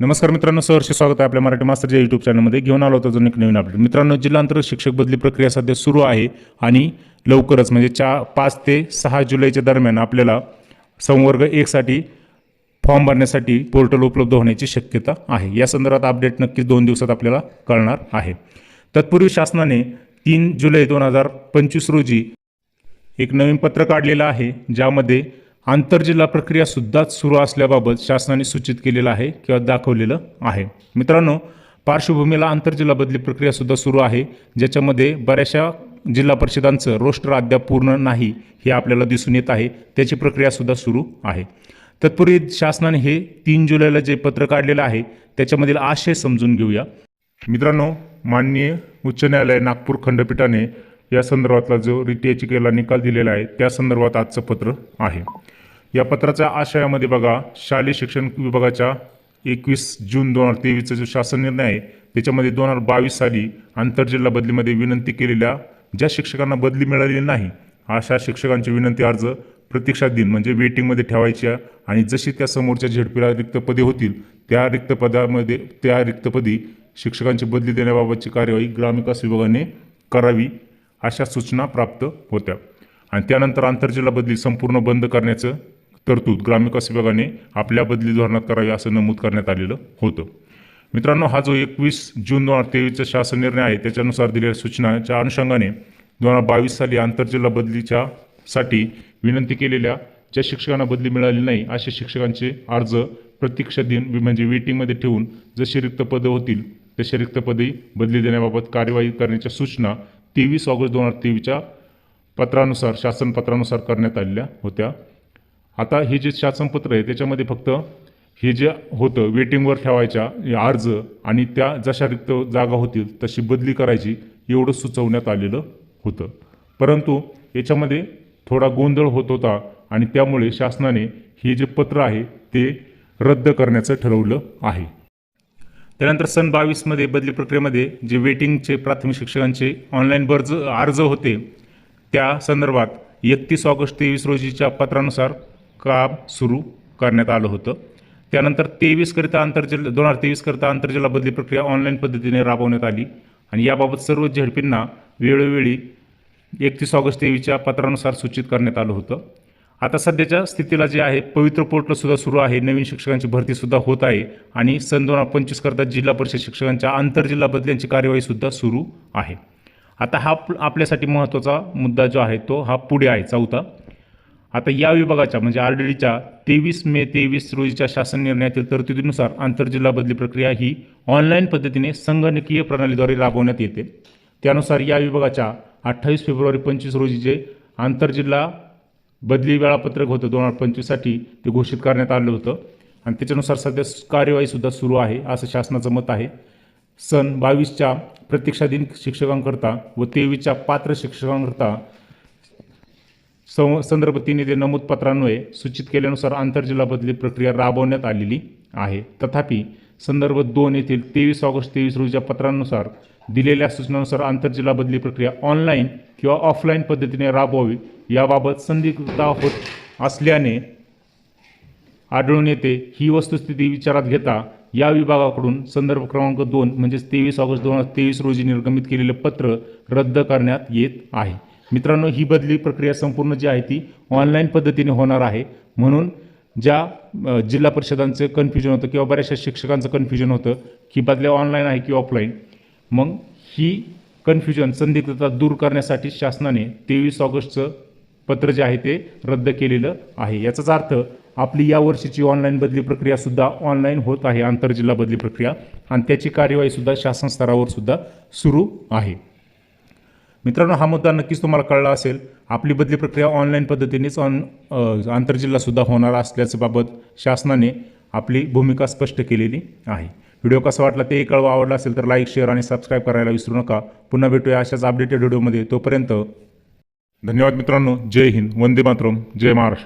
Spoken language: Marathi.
नमस्कार मित्रांनो सहर्ष स्वागत आहे आपल्या मराठी मास्टरच्या यूट्यूब चॅनलमध्ये घेऊन आलो होतो अजून एक नवीन अपडेट मित्रांनो जिल्हांतर शिक्षक बदली प्रक्रिया सध्या सुरू आहे आणि लवकरच म्हणजे चा पाच ते सहा जुलैच्या दरम्यान आपल्याला संवर्ग एकसाठी फॉर्म भरण्यासाठी पोर्टल उपलब्ध होण्याची शक्यता आहे. या संदर्भात अपडेट नक्कीच दोन दिवसात आपल्याला कळणार आहे. तत्पूर्वी शासनाने तीन जुलै दोन हजार पंचवीस रोजी एक नवीन पत्र काढलेलं आहे ज्यामध्ये आंतरजिल्हा प्रक्रिया सुद्धा सुरू असल्याबाबत शासनाने सूचित केलेलं आहे किंवा दाखवलेलं आहे. मित्रांनो पार्श्वभूमीला आंतरजिल्हा बदली प्रक्रिया सुद्धा सुरू आहे ज्याच्यामध्ये बऱ्याचशा जिल्हा परिषदांचं रोस्टर अद्याप पूर्ण नाही हे आपल्याला दिसून येत आहे. त्याची प्रक्रियासुद्धा सुरू आहे. तत्पूर्वी शासनाने हे तीन जुलैला जे पत्र काढलेलं आहे त्याच्यामधील आशय समजून घेऊया. मित्रांनो माननीय उच्च न्यायालय नागपूर खंडपीठाने या संदर्भातला जो रिट याचिकेला निकाल दिलेला आहे त्या संदर्भात आजचं पत्र आहे. या पत्राच्या आशयामध्ये बघा शालेय शिक्षण विभागाच्या एकवीस जून दोन हजार तेवीसचा जो शासन निर्णय आहे त्याच्यामध्ये दोन हजार बावीस साली आंतरजिल्हा बदलीमध्ये विनंती केलेल्या ज्या शिक्षकांना बदली मिळालेली नाही अशा शिक्षकांची विनंती अर्ज प्रतीक्षा दिन म्हणजे वेटिंगमध्ये ठेवायच्या आणि जशी त्या समोरच्या झेडपीला रिक्त पदे होतील त्या रिक्त पदामध्ये त्या रिक्तपदी शिक्षकांची बदली देण्याबाबतची कार्यवाही ग्रामविकास विभागाने करावी अशा सूचना प्राप्त होत्या. आणि त्यानंतर आंतरजिल्हा बदली संपूर्ण बंद करण्याचं तरतूद ग्रामविकास विभागाने आपल्या बदली धोरणात करावी असं नमूद करण्यात आलेलं होतं. मित्रांनो हा जो एकवीस जून दोन हजार तेवीसचा शासन निर्णय आहे त्याच्यानुसार दिलेल्या सूचनाच्या अनुषंगाने दोन हजार बावीस साली आंतरजिल्हा बदलीच्या साठी विनंती केलेल्या ज्या शिक्षकांना बदली मिळाली नाही अशा शिक्षकांचे अर्ज प्रतीक्षा दिन म्हणजे वेटिंगमध्ये ठेवून जशी रिक्त पदं होतील तशी रिक्त पदे बदली देण्याबाबत कार्यवाही करण्याच्या सूचना तेवीस ऑगस्ट दोन हजार तेवीसच्या पत्रानुसार शासन पत्रानुसार करण्यात आलेल्या होत्या. आता हे जे शासनपत्र आहे त्याच्यामध्ये फक्त हे जे होतं वेटिंगवर ठेवायच्या अर्ज आणि त्या जशा रिक्त जागा होतील तशी बदली करायची एवढं सुचवण्यात आलेलं होतं. परंतु याच्यामध्ये थोडा गोंधळ होत होता आणि त्यामुळे शासनाने हे जे पत्र आहे ते रद्द करण्याचं ठरवलं आहे. त्यानंतर सन बावीसमध्ये बदली प्रक्रियेमध्ये जे वेटिंगचे प्राथमिक शिक्षकांचे ऑनलाईन बर्ज अर्ज होते त्या संदर्भात एकतीस ऑगस्ट तेवीस रोजीच्या पत्रानुसार काम सुरू करण्यात आलं होतं. त्यानंतर तेवीसकरिता आंतरजिल्हा दोन हजार तेवीसकरिता आंतरजिल्हा बदली प्रक्रिया ऑनलाईन पद्धतीने राबवण्यात आली आणि याबाबत सर्व झेडपींना वेळोवेळी एकतीस ऑगस्ट तेवीसच्या पत्रानुसार सूचित करण्यात आलं होतं. आता सध्याच्या स्थितीला जे आहे पवित्र पोर्टलसुद्धा सुरू आहे नवीन शिक्षकांची भरतीसुद्धा होत आहे आणि सन दोन हजार पंचवीस करता जिल्हा परिषद शिक्षकांच्या आंतरजिल्हा बदल्यांची कार्यवाहीसुद्धा सुरू आहे. आता हा आपल्यासाठी महत्त्वाचा मुद्दा जो आहे तो हा पुढे आहे चौथा. आता या विभागाच्या म्हणजे आर डी डीच्या तेवीस मे तेवीस रोजीच्या शासन निर्णयातील तरतुदीनुसार आंतरजिल्हा बदली प्रक्रिया ही ऑनलाईन पद्धतीने संगणकीय प्रणालीद्वारे राबवण्यात येते. त्यानुसार या विभागाच्या अठ्ठावीस फेब्रुवारी पंचवीस रोजीचे आंतरजिल्हा बदली वेळापत्रक होतं दोन हजार पंचवीससाठी ते घोषित करण्यात आलं होतं. आणि त्याच्यानुसार सध्या कार्यवाहीसुद्धा सुरू आहे असं शासनाचं मत आहे. सन बावीसच्या प्रतीक्षाधीन शिक्षकांकरता व तेवीसच्या पात्र शिक्षकांकरता सं संदर्भ तीन येथे नमूद पत्रान्वये सूचित केल्यानुसार आंतरजिल्हा बदली प्रक्रिया राबवण्यात आलेली आहे. तथापि संदर्भ दोन येथील तेवीस ऑगस्ट तेवीस रोजीच्या पत्रानुसार दिलेल्या सूचनानुसार आंतरजिल्हा बदली प्रक्रिया ऑनलाईन किंवा ऑफलाईन पद्धतीने राबवावी याबाबत संदिग्धता होत असल्याने आढळून येते. ही वस्तुस्थिती विचारात घेता या विभागाकडून संदर्भ क्रमांक दोन म्हणजेच तेवीस ऑगस्ट दोन हजार तेवीस रोजी निर्गमित केलेले पत्र रद्द करण्यात येत आहे. मित्रांनो ही बदली प्रक्रिया संपूर्ण जी आहे ती ऑनलाईन पद्धतीने होणार आहे. म्हणून ज्या जिल्हा परिषदांचं कन्फ्युजन होतं किंवा बऱ्याचशा शिक्षकांचं कन्फ्युजन होतं की बदल्या ऑनलाईन आहे की ऑफलाईन मग ही कन्फ्युजन संदिग्धता दूर करण्यासाठी शासनाने तेवीस ऑगस्टचं पत्र जे आहे ते रद्द केलेलं आहे. याचाच अर्थ आपली या वर्षीची ऑनलाईन बदली प्रक्रियासुद्धा ऑनलाईन होत आहे आंतरजिल्हा बदली प्रक्रिया. आणि त्याची कार्यवाहीसुद्धा शासन स्तरावर सुद्धा सुरू आहे. मित्रांनो हा मुद्दा नक्कीच तुम्हाला कळला असेल. आपली बदली प्रक्रिया ऑनलाईन पद्धतीनेच ऑन आंतरजिल्हासुद्धा होणार असल्याच्या बाबत शासनाने आपली भूमिका स्पष्ट केलेली आहे. व्हिडिओ कसा वाटला ते कळवा. आवडला असेल तर लाईक शेअर आणि सबस्क्राईब करायला विसरू नका. पुन्हा भेटूया अशाच अपडेटेड व्हिडिओमध्ये. तोपर्यंत धन्यवाद मित्रांनो. जय हिंद. वंदे मातरम. जय महाराष्ट्र.